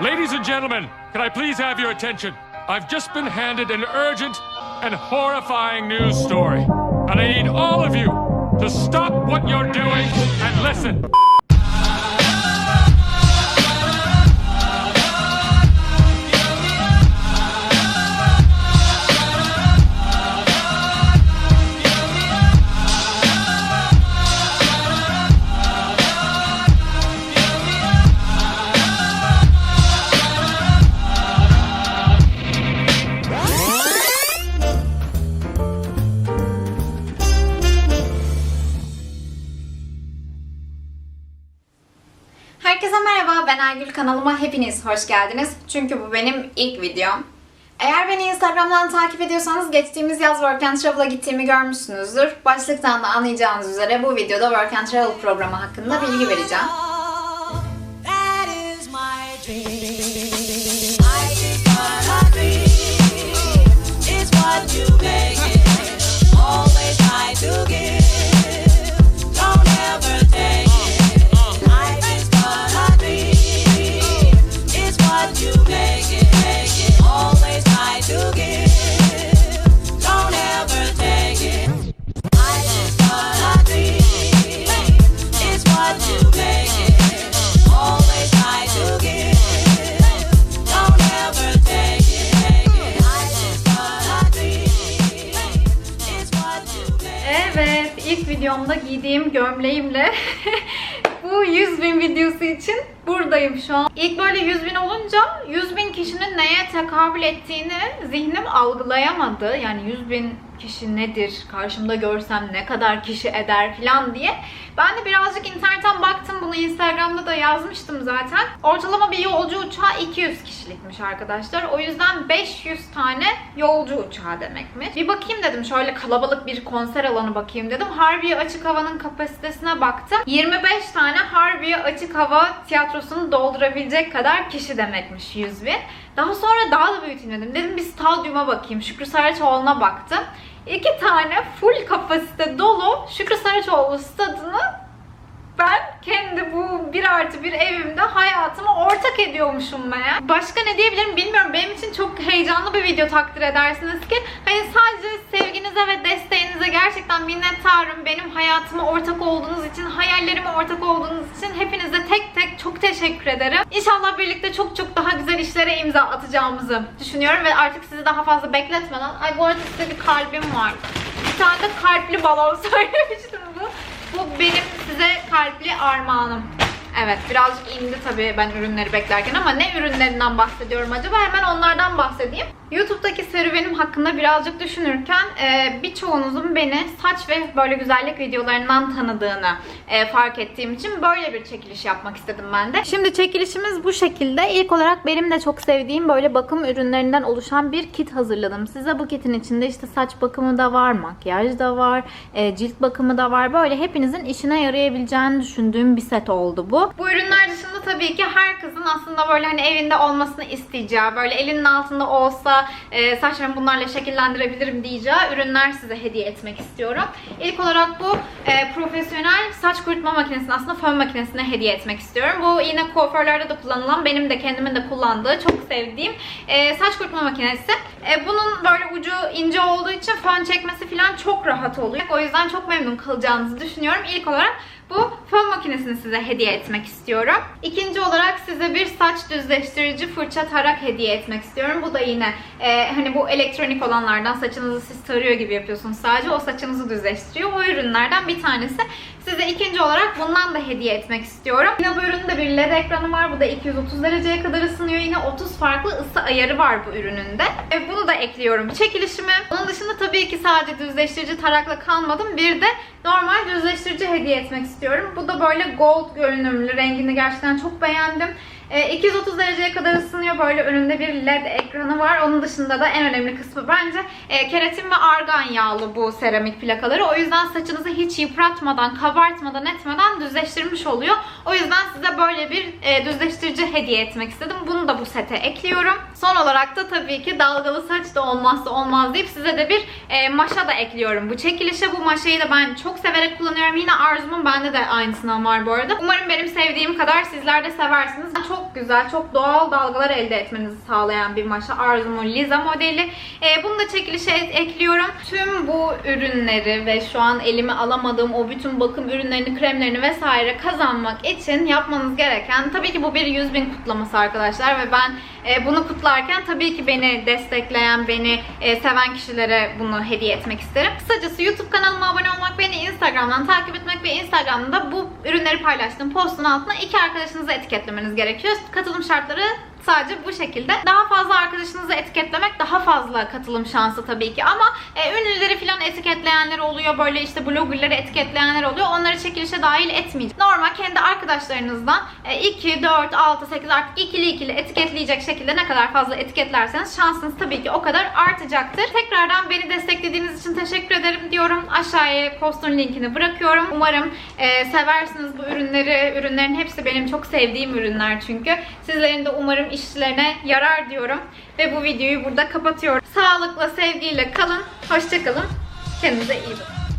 Ladies and gentlemen, can I please have your attention? I've just been handed an urgent and horrifying news story. And I need all of you to stop what you're doing and listen. Ben Aygül. Kanalıma hepiniz hoş geldiniz. Çünkü bu benim ilk videom. Eğer beni Instagram'dan takip ediyorsanız geçtiğimiz yaz Work and Travel'a gittiğimi görmüşsünüzdür. Başlıktan da anlayacağınız üzere bu videoda Work and Travel programı hakkında bilgi vereceğim. İlk videomda giydiğim gömleğimle bu 100 bin videosu için buradayım şu an. İlk böyle 100 bin olunca 100 bin kişinin neye tekabül ettiğini zihnim algılayamadı. Yani 100 bin kişi nedir, karşımda görsem ne kadar kişi eder falan diye. Ben de birazcık internetten baktım bunu Instagram'da da yazmıştım zaten. Ortalama bir yolcu uçağı 200 kişilikmiş arkadaşlar. O yüzden 500 tane yolcu uçağı demekmiş. Bir bakayım dedim şöyle kalabalık bir konser alanı bakayım dedim. Harbiye Açık Hava'nın kapasitesine baktım. 25 tane Harbiye Açık Hava tiyatrosunu doldurabilecek kadar kişi demekmiş 100 bin. Daha sonra daha da büyüteyim dedim. Dedim bir stadyuma bakayım. Şükrü Saraçoğlu'na baktım. İki tane full kapasite dolu Şükrü Saraçoğlu stadını ben kendi bu bir artı bir evimde hayatımı ortak ediyormuşum meğer. Başka ne diyebilirim bilmiyorum. Benim için çok heyecanlı bir video takdir edersiniz ki. Hani sadece sevginize ve desteğinize gerçekten minnettarım. Benim hayatıma ortak olduğunuz için, hayallerime ortak olduğunuz için hepinize tek tek çok teşekkür ederim. İnşallah birlikte çok çok daha güzel işlere imza atacağımızı düşünüyorum ve artık sizi daha fazla bekletmeden... Ay bu arada size bir kalbim var. Bir tane de kalpli balon söylemiştim bu. Benim size kalpli armağanım. Evet birazcık indi tabii ben ürünleri beklerken ama ne ürünlerinden bahsediyorum acaba? Hemen onlardan bahsedeyim. YouTube'daki serüvenim hakkında birazcık düşünürken e, birçoğunuzun beni saç ve böyle güzellik videolarından tanıdığını e, fark ettiğim için böyle bir çekiliş yapmak istedim ben de. Şimdi çekilişimiz bu şekilde. İlk olarak benim de çok sevdiğim böyle bakım ürünlerinden oluşan bir kit hazırladım. Size bu kitin içinde işte saç bakımı da var, makyaj da var, e, cilt bakımı da var. Böyle hepinizin işine yarayabileceğini düşündüğüm bir set oldu bu. Bu ürünler dışında tabii ki her kızın aslında böyle hani evinde olmasını isteyeceği, böyle elinin altında olsa e, saçlarımı bunlarla şekillendirebilirim diyeceği ürünler size hediye etmek istiyorum. İlk olarak bu e, profesyonel saç kurutma makinesini aslında fön makinesine hediye etmek istiyorum. Bu yine kuaförlerde de kullanılan, benim de kendimin de kullandığı çok sevdiğim e, saç kurutma makinesi. E, bunun böyle ucu ince olduğu için fön çekmesi falan çok rahat oluyor. O yüzden çok memnun kalacağınızı düşünüyorum. İlk olarak bu fön makinesini size hediye etmek istiyorum. İkinci olarak size bir saç düzleştirici fırça tarak hediye etmek istiyorum. Bu da yine e, hani bu elektronik olanlardan saçınızı siz tarıyor gibi yapıyorsunuz sadece. O saçınızı düzleştiriyor. O ürünlerden bir tanesi. Size ikinci olarak bundan da hediye etmek istiyorum. Yine bu ürünün bir led ekranı var. Bu da 230 dereceye kadar ısınıyor. Yine 30 farklı ısı ayarı var bu ürünün de. E, bunu da ekliyorum çekilişime. Onun dışında tabii ki sadece düzleştirici tarakla kalmadım. Bir de normal düzleştirici hediye etmek istiyorum. Bu da böyle gold görünümlü. Rengini gerçekten çok beğendim. E, 230 dereceye kadar ısınıyor. Böyle önünde bir led ekranı var. Onun dışında da en önemli kısmı bence e, keratin ve argan yağlı bu seramik plakaları. O yüzden saçınızı hiç yıpratmadan, kabartmadan, etmeden düzleştirmiş oluyor. O yüzden size böyle bir e, düzleştirici hediye etmek istedim. Bunu da bu sete ekliyorum. Son olarak da tabii ki dalgalı saç da olmazsa olmaz deyip size de bir e, maşa da ekliyorum bu çekilişe. Bu maşayı da ben çok severek kullanıyorum. Yine Arzu'mun bende de aynısından var bu arada. Umarım benim sevdiğim kadar sizler de seversiniz. Çok çok güzel, çok doğal dalgalar elde etmenizi sağlayan bir maşa Arzu'nun Liza modeli. Ee, bunu da çekilişe ekliyorum. Tüm bu ürünleri ve şu an elime alamadığım o bütün bakım ürünlerini, kremlerini vesaire kazanmak için yapmanız gereken tabii ki bu bir 100 bin kutlaması arkadaşlar ve ben e, bunu kutlarken tabii ki beni destekleyen, beni e, seven kişilere bunu hediye etmek isterim. Kısacası YouTube kanalıma abone olmak, beni Instagram'dan takip etmek ve Instagram'da bu ürünleri paylaştığım postun altına iki arkadaşınızı etiketlemeniz gerekiyor. Katılım şartları sadece bu şekilde. Daha fazla arkadaşınızı etiketlemek daha fazla katılım şansı tabii ki ama e, ünlüleri falan etiketleyenler oluyor. Böyle işte bloggerları etiketleyenler oluyor. Onları çekilişe dahil etmeyeceğim. Normal kendi arkadaşlarınızdan e, 2, 4, 6, 8 artık ikili ikili etiketleyecek şekilde ne kadar fazla etiketlerseniz şansınız tabii ki o kadar artacaktır. Tekrardan beni desteklediğiniz için teşekkür ederim diyorum. Aşağıya postun linkini bırakıyorum. Umarım e, seversiniz bu ürünleri. Ürünlerin hepsi benim çok sevdiğim ürünler çünkü. Sizlerin de umarım işlerine yarar diyorum. Ve bu videoyu burada kapatıyorum. Sağlıkla, sevgiyle kalın. Hoşçakalın. Kendinize iyi bakın.